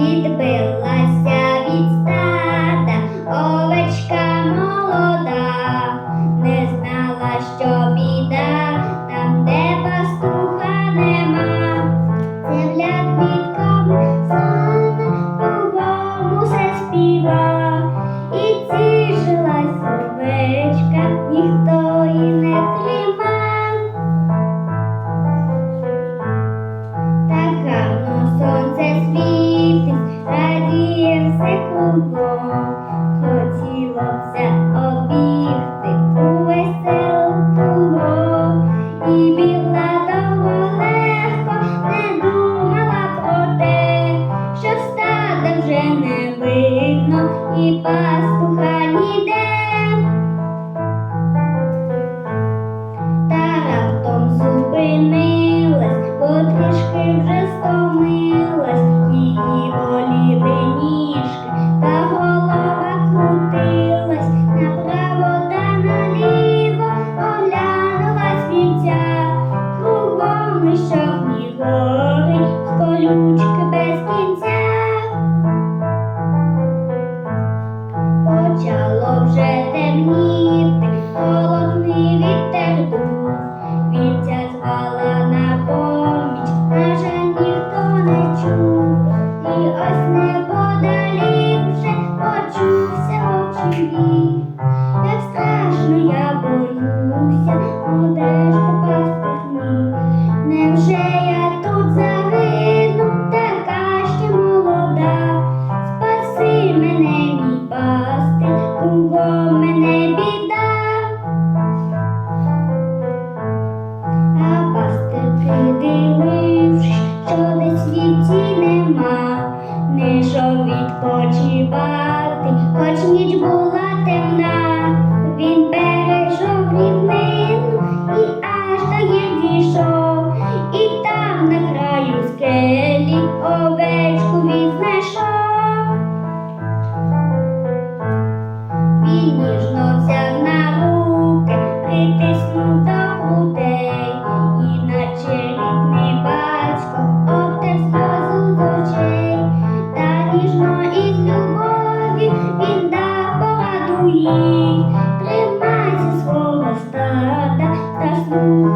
відбилася від ста. серце кругом, хотіло обігти у і бігла того легко, не думала про те, що стада вже не видно і пас. спати, хоч ніч була темна, він перейшов рівнину і аж до є дійшов, і там на краю скелі овець. їй, тримайся свого стада та сну.